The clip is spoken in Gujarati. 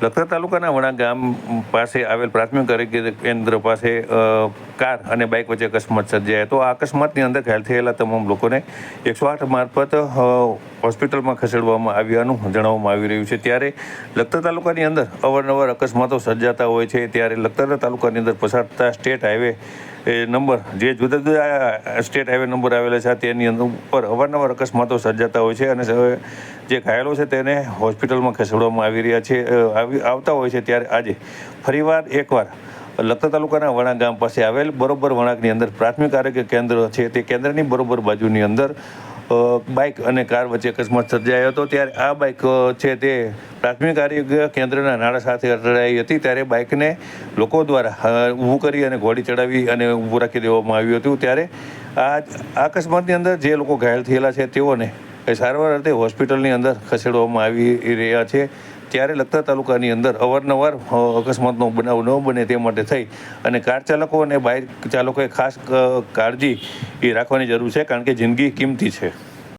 લખતર તાલુકાના વણા ગામ પાસે આવેલ પ્રાથમિક આરોગ્ય કેન્દ્ર પાસે કાર અને બાઇક વચ્ચે અકસ્માત સર્જાયો તો આ અકસ્માતની અંદર ઘાયલ થયેલા તમામ લોકોને એકસો આઠ મારફત હોસ્પિટલમાં ખસેડવામાં આવ્યાનું જણાવવામાં આવી રહ્યું છે. ત્યારે લખતર તાલુકાની અંદર અવારનવાર અકસ્માતો સર્જાતા હોય છે. ત્યારે લખતર તાલુકાની અંદર પસાર થતા સ્ટેટ હાઈવે એ નંબર, જે જુદા જુદા સ્ટેટ હાઈવે નંબર આવેલા છે, તેની અંદર ઉપર અવારનવાર અકસ્માતો સર્જાતા હોય છે અને જે ઘાયલો છે તેને હોસ્પિટલમાં ખસેડવામાં આવી રહ્યા છે આવી, આવતા હોય છે ત્યારે આજે ફરીવાર એકવાર લખતર તાલુકાના વણાક ગામ પાસે આવેલ બરોબર વણાકની અંદર પ્રાથમિક આરોગ્ય કેન્દ્ર છે, તે કેન્દ્રની બરોબર બાજુની અંદર બાઇક અને કાર વચ્ચે અકસ્માત સર્જાયો હતો. ત્યારે આ બાઇક છે તે પ્રાથમિક આરોગ્ય કેન્દ્રના નાળા સાથે અથડાઈ હતી. ત્યારે બાઇકને લોકો દ્વારા ઊભું કરી અને ઘોડી ચડાવી અને ઊભું રાખી દેવામાં આવ્યું હતું. ત્યારે આ અકસ્માતની અંદર જે લોકો ઘાયલ થયેલા છે તેઓને સારવાર અર્થે હોસ્પિટલની અંદર ખસેડવામાં આવી રહ્યા છે. ત્યારે લખતર તાલુકાની અંદર અવારનવાર અકસ્માતનો બનાવ ન બને તે માટે થઈ અને કાર ચાલકો અને બાઇક ચાલકોએ ખાસ કાળજી એ રાખવાની જરૂર છે કારણ કે જિંદગી કિંમતી છે.